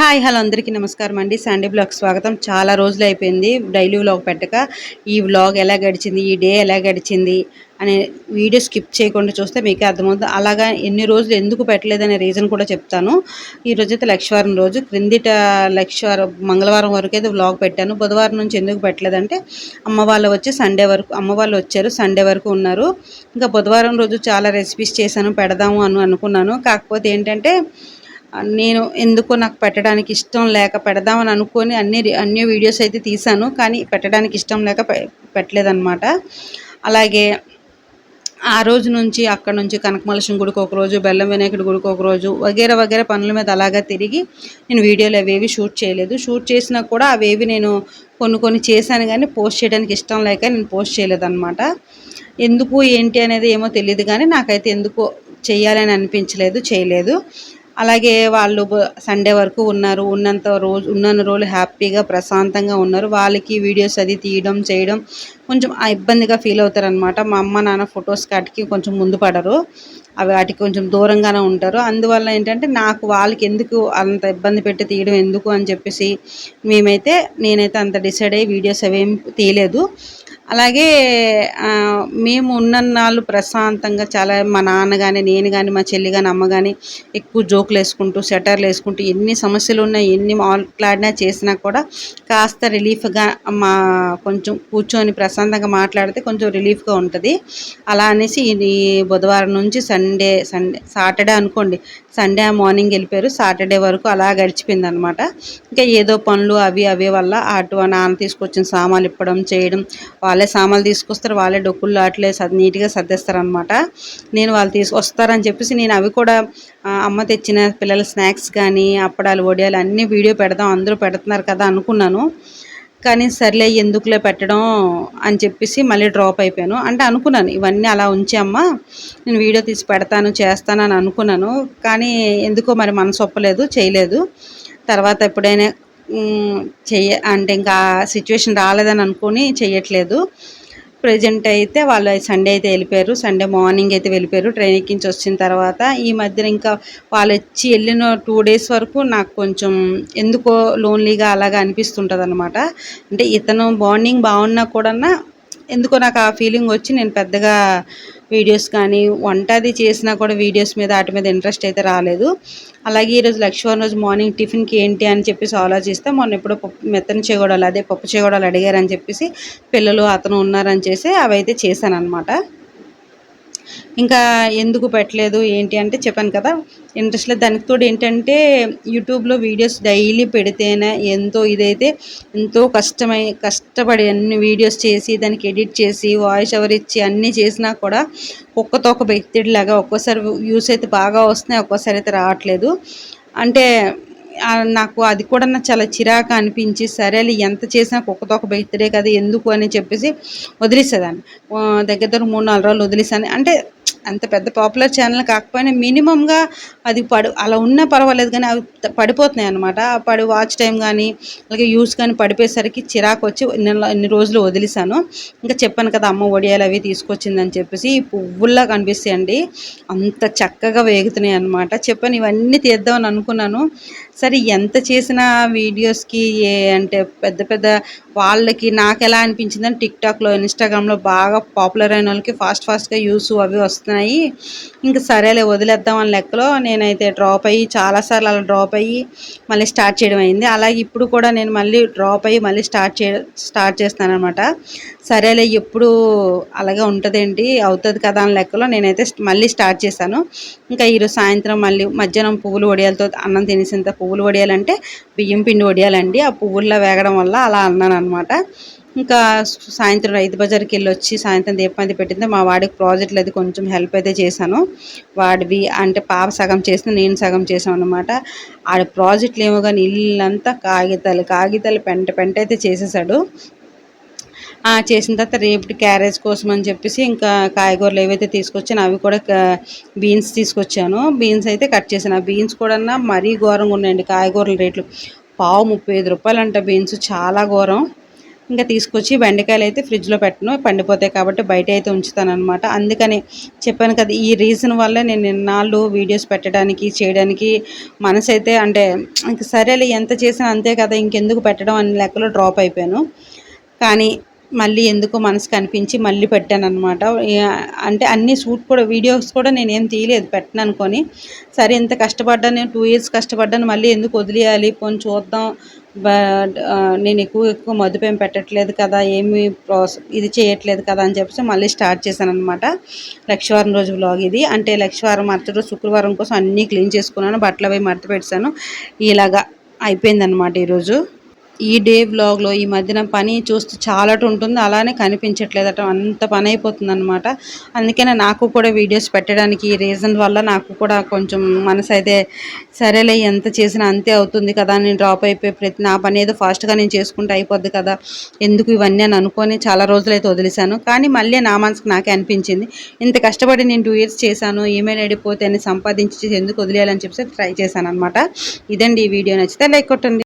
Hi hello అందరికీ నమస్కారం అండి. సండే బ్లాగ్ స్వాగతం. చాలా రోజులు అయిపోయింది డైలీ వ్లాగ్ పెట్టక. ఈ వ్లాగ్ ఎలా గడిచింది ఈ డే ఎలా గడిచింది అనే వీడియో స్కిప్ చేయకుండా చూస్తే మీకే అర్థమవుతుంది. అలాగా ఎన్ని రోజులు ఎందుకు పెట్టలేదనే రీజన్ కూడా చెప్తాను. ఈ రోజు అయితే లక్షవారం రోజు. క్రిందిట లక్షవారం మంగళవారం వరకు అయితే వ్లాగ్ పెట్టాను. బుధవారం నుంచి ఎందుకు పెట్టలేదంటే అమ్మ వాళ్ళు వచ్చి సండే వరకు అమ్మ వాళ్ళు వచ్చారు సండే వరకు ఉన్నారు. ఇంకా బుధవారం రోజు చాలా రెసిపీస్ చేశాను పెడదాము అని అనుకున్నాను. కాకపోతే ఏంటంటే నేను ఎందుకో నాకు పెట్టడానికి ఇష్టం లేక పెడదామని అనుకొని అన్ని అన్ని వీడియోస్ అయితే తీశాను. కానీ పెట్టడానికి ఇష్టం లేక పెట్టలేదన్నమాట. అలాగే ఆ రోజు నుంచి అక్కడ నుంచి కనకమలసం గుడికి ఒక రోజు బెల్లం వినాయకుడి గుడికి ఒక రోజు వగేర వగేర పనుల మీద అలాగా తిరిగి నేను వీడియోలు అవేవి షూట్ చేయలేదు. షూట్ చేసినా కూడా అవేవి నేను కొన్ని కొన్ని చేశాను కానీ పోస్ట్ చేయడానికి ఇష్టం లేక నేను పోస్ట్ చేయలేదన్నమాట. ఎందుకు ఏంటి అనేది ఏమో తెలియదు కానీ నాకైతే ఎందుకు చేయాలని అనిపించలేదు చేయలేదు. అలాగే వాళ్ళు సండే వరకు ఉన్నారు. ఉన్నంత రోజు ఉన్నన్ని రోజులు హ్యాపీగా ప్రశాంతంగా ఉన్నారు. వాళ్ళకి వీడియోస్ అది తీయడం చేయడం కొంచెం ఇబ్బందిగా ఫీల్ అవుతారనమాట మా అమ్మ నాన్న ఫొటోస్ కాటికి కొంచెం ముందు పడరు. అవి వాటికి కొంచెం దూరంగానే ఉంటారు. అందువల్ల ఏంటంటే నాకు వాళ్ళకి ఎందుకు అంత ఇబ్బంది పెట్టి తీయడం ఎందుకు అని చెప్పేసి మేమైతే నేనైతే అంత డిసైడ్ అయ్యి వీడియోస్ అవేం తీయలేదు. అలాగే మేము ఉన్నన్నాళ్ళు ప్రశాంతంగా చాలా మా నాన్న కానీ నేను కానీ మా చెల్లి కానీ అమ్మ కానీ ఎక్కువ జోకులు వేసుకుంటూ షటర్లు వేసుకుంటూ ఎన్ని సమస్యలు ఉన్నాయి ఎన్ని మాట్లాడినా చేసినా కూడా కాస్త రిలీఫ్గా మా కొంచెం కూర్చొని ప్రశాంతంగా మాట్లాడితే కొంచెం రిలీఫ్గా ఉంటుంది. అలా అనేసి ఈ బుధవారం నుంచి సండే సండే సాటర్డే అనుకోండి సండే మార్నింగ్ వెళ్ళిపోయారు. సాటర్డే వరకు అలా గడిచిపోయింది అనమాట ఇంకా ఏదో పనులు అవి అవి వల్ల అటు నాన్న తీసుకొచ్చిన సామాన్లు ఇప్పడం చేయడం వాళ్ళ సామాన్లు తీసుకొస్తారు వాళ్ళే డొక్కులు అట్లే నీట్గా సర్దేస్తారనమాట నేను వాళ్ళు తీసుకొస్తారని చెప్పేసి నేను అవి కూడా అమ్మ తెచ్చిన పిల్లల స్నాక్స్ కానీ అప్పడాలు వడియాలు అన్నీ వీడియో పెడదాం అందరూ పెడుతున్నారు కదా అనుకున్నాను. కానీ సర్లే ఎందుకులే పెట్టడం అని చెప్పేసి మళ్ళీ డ్రాప్ అయిపోయాను. అంటే అనుకున్నాను ఇవన్నీ అలా ఉంచామ్మా నేను వీడియో తీసి పెడతాను చేస్తాను అని అనుకున్నాను. కానీ ఎందుకో మరి మనసు ఒప్పలేదు చేయలేదు. తర్వాత ఎప్పుడైనా చెయ్య అంటే ఇంకా సిచ్యువేషన్ రాలేదని అనుకుని చెయ్యట్లేదు. ప్రజెంట్ అయితే వాళ్ళు సండే అయితే వెళ్ళిపోయారు. సండే మార్నింగ్ అయితే వెళ్ళిపోయారు. ట్రైన్ ఎక్కించి వచ్చిన తర్వాత ఈ మధ్యన ఇంకా వాళ్ళు వచ్చి వెళ్ళిన టూ డేస్ వరకు నాకు కొంచెం ఎందుకో లోన్లీగా అలాగా అనిపిస్తుంటుంది అనమాట అంటే ఇతను బాండింగ్ బాగున్నా కూడా ఎందుకో నాకు ఆ ఫీలింగ్ వచ్చి నేను పెద్దగా వీడియోస్ కానీ వంట అది చేసినా కూడా వీడియోస్ మీద వాటి మీద ఇంట్రెస్ట్ అయితే రాలేదు. అలాగే ఈరోజు లక్ష్మణ్ రోజు మార్నింగ్ టిఫిన్కి ఏంటి అని చెప్పేసి ఆలోచిస్తే మొన్న ఎప్పుడో పప్పు మెత్తని చేగోడాలు అదే పప్పు చేగోడాలు అడిగారని చెప్పేసి పిల్లలు అతను ఉన్నారని చేసి అవైతే చేశాను అనమాట ఇంకా ఎందుకు పెట్టలేదు ఏంటి అంటే చెప్పాను కదా ఇంట్రెస్ట్ లేదు దానికి తోడు ఏంటంటే యూట్యూబ్లో వీడియోస్ డైలీ పెడితేనే ఎంతో ఇదైతే ఎంతో కష్టమై కష్టపడి అన్ని వీడియోస్ చేసి దానికి ఎడిట్ చేసి వాయిస్ ఓవర్ ఇచ్చి అన్నీ చేసినా కూడా ఒక్కతో ఒక వ్యక్తిలాగా ఒక్కోసారి వ్యూస్ అయితే బాగా వస్తున్నాయి ఒక్కోసారి అయితే రావట్లేదు. అంటే నాకు అది కూడా నాకు చాలా చిరాకు అనిపించి సరేలే ఎంత చేసినా కుక్కతో ఒక బెత్తడే కదా ఎందుకు అని చెప్పేసి వదిలేసేదాన్ని. దగ్గర దగ్గర మూడు నాలుగు రోజులు వదిలేసాను. అంటే అంత పెద్ద పాపులర్ ఛానల్ కాకపోయినా మినిమంగా అది పడు అలా ఉన్నా పర్వాలేదు కానీ అవి పడిపోతున్నాయి అనమాట పడి వాచ్ టైం కానీ అలాగే యూస్ కానీ పడిపోయేసరికి చిరాకు వచ్చి ఇన్ని రోజులు వదిలేసాను. ఇంకా చెప్పాను కదా అమ్మ ఒడియాలు అవి తీసుకొచ్చిందని చెప్పేసి ఈ పువ్వుల్లా కనిపిస్తాయండి. అంత చక్కగా వేగుతున్నాయి అనమాట చెప్పాను ఇవన్నీ తీద్దామని అనుకున్నాను. సరే ఎంత చేసినా వీడియోస్కి ఏ అంటే పెద్ద పెద్ద వాళ్ళకి నాకు ఎలా అనిపించిందని టిక్టాక్లో ఇన్స్టాగ్రామ్లో బాగా పాపులర్ అయిన వాళ్ళకి ఫాస్ట్ ఫాస్ట్గా యూస్ అవి వస్తున్నాయి. ఇంకా సరేలే వదిలేద్దాం అని లెక్కలో నేనైతే డ్రాప్ అయ్యి చాలాసార్లు అలా డ్రాప్ అయ్యి మళ్ళీ స్టార్ట్ చేయడం అయింది. అలాగే ఇప్పుడు కూడా నేను మళ్ళీ డ్రాప్ అయ్యి మళ్ళీ స్టార్ట్ చే స్టార్ట్ చేస్తాను అనమాట సరేలే ఎప్పుడు అలాగే ఉంటుందేంటి? అవుతుంది కదా అని లెక్కలో నేనైతే మళ్ళీ స్టార్ట్ చేశాను. ఇంకా ఈరోజు సాయంత్రం మళ్ళీ మధ్యాహ్నం పువ్వులు వడియాలతో అన్నం తినేసేంత పువ్వులు వడియాలంటే బియ్యం పిండి వడియాలండి. ఆ పువ్వుల్లో వేగడం వల్ల అలా అన్నాను అనమాట ఇంకా సాయంత్రం రైతు బజార్కి వెళ్ళి వచ్చి సాయంత్రం దీపాంతి పెట్టింది. మా వాడికి ప్రాజెక్టులు అది కొంచెం హెల్ప్ అయితే చేశాను. వాడివి అంటే పాప సగం చేసిన నేను సగం చేసాను అనమాట ఆడ ప్రాజెక్టులు ఏమో కానీ ఇల్లంతా కాగితాలు కాగితాలు పెంట పెంట అయితే చేసేసాడు. చేసిన తర్వాత రేపు క్యారేజ్ కోసం అని చెప్పేసి ఇంకా కాయగూరలు ఏవైతే తీసుకొచ్చాను అవి కూడా బీన్స్ తీసుకొచ్చాను. బీన్స్ అయితే కట్ చేశాను. ఆ బీన్స్ కూడా మరీ ఘోరంగా ఉన్నాయండి కాయగూరల రేట్లు. పావు ముప్పై ఐదు రూపాయలు అంట బీన్స్ చాలా ఘోరం. ఇంకా తీసుకొచ్చి బెండకాయలు అయితే ఫ్రిడ్జ్లో పెట్టను పండిపోతాయి కాబట్టి బయట అయితే ఉంచుతాను అనమాట అందుకని చెప్పాను కదా ఈ రీజన్ వల్ల నేను ఇన్నాళ్ళు వీడియోస్ పెట్టడానికి చేయడానికి మనసు అయితే అంటే ఇంక సరేలే ఎంత చేసినా అంతే కదా ఇంకెందుకు పెట్టడం అనే లెక్కలో డ్రాప్ అయిపోయాను. కానీ మళ్ళీ ఎందుకో మనసు కనిపించి మళ్ళీ పెట్టాను అనమాట అంటే అన్ని షూట్ కూడా వీడియోస్ కూడా నేను ఏం తీయలేదు పెట్టను అనుకొని. సరే ఎంత కష్టపడ్డాను నేను టూ ఇయర్స్ కష్టపడ్డాను మళ్ళీ ఎందుకు వదిలేయాలి? పోనీ చూద్దాం. నేను ఎక్కువ ఎక్కువ మధుపేం పెట్టట్లేదు కదా ఏమి ప్రాస ఇది చేయట్లేదు కదా అని చెప్పేసి మళ్ళీ స్టార్ట్ చేశాను అనమాట లక్షవారం రోజు వ్లాగ్ ఇది. అంటే లక్షవారం మరుసటి రోజు శుక్రవారం కోసం అన్నీ క్లీన్ చేసుకున్నాను బట్టలు అవి మడత పెట్టాను ఇలాగా అయిపోయిందనమాట ఈరోజు. ఈ డే వ్లాగ్లో ఈ మధ్యన పని చూస్తే చాలా ఉంటుంది. అలానే కనిపించట్లేదట. అంత పని అయిపోతుంది అనమాట అందుకనే నాకు కూడా వీడియోస్ పెట్టడానికి ఈ రీజన్ వల్ల నాకు కూడా కొంచెం మనసు అయితే సరేలే ఎంత చేసినా అంతే అవుతుంది కదా నేను డ్రాప్ అయిపోయి ప్రతి నా పని ఏదో ఫాస్ట్గా నేను చేసుకుంటే అయిపోద్ది కదా. ఎందుకు ఇవన్నీ అని అనుకొని చాలా రోజులైతే వదిలేశాను. కానీ మళ్ళీ నా మనసుకు నాకే అనిపించింది. ఇంత కష్టపడి నేను టూ ఇయర్స్ చేశాను ఈమెయిల్ ఐడి పోతే అని సంపాదించి ఎందుకు వదిలేయాలని చెప్పి ట్రై చేశాను అనమాట ఇదండి ఈ వీడియో నచ్చితే లైక్ కొట్టండి.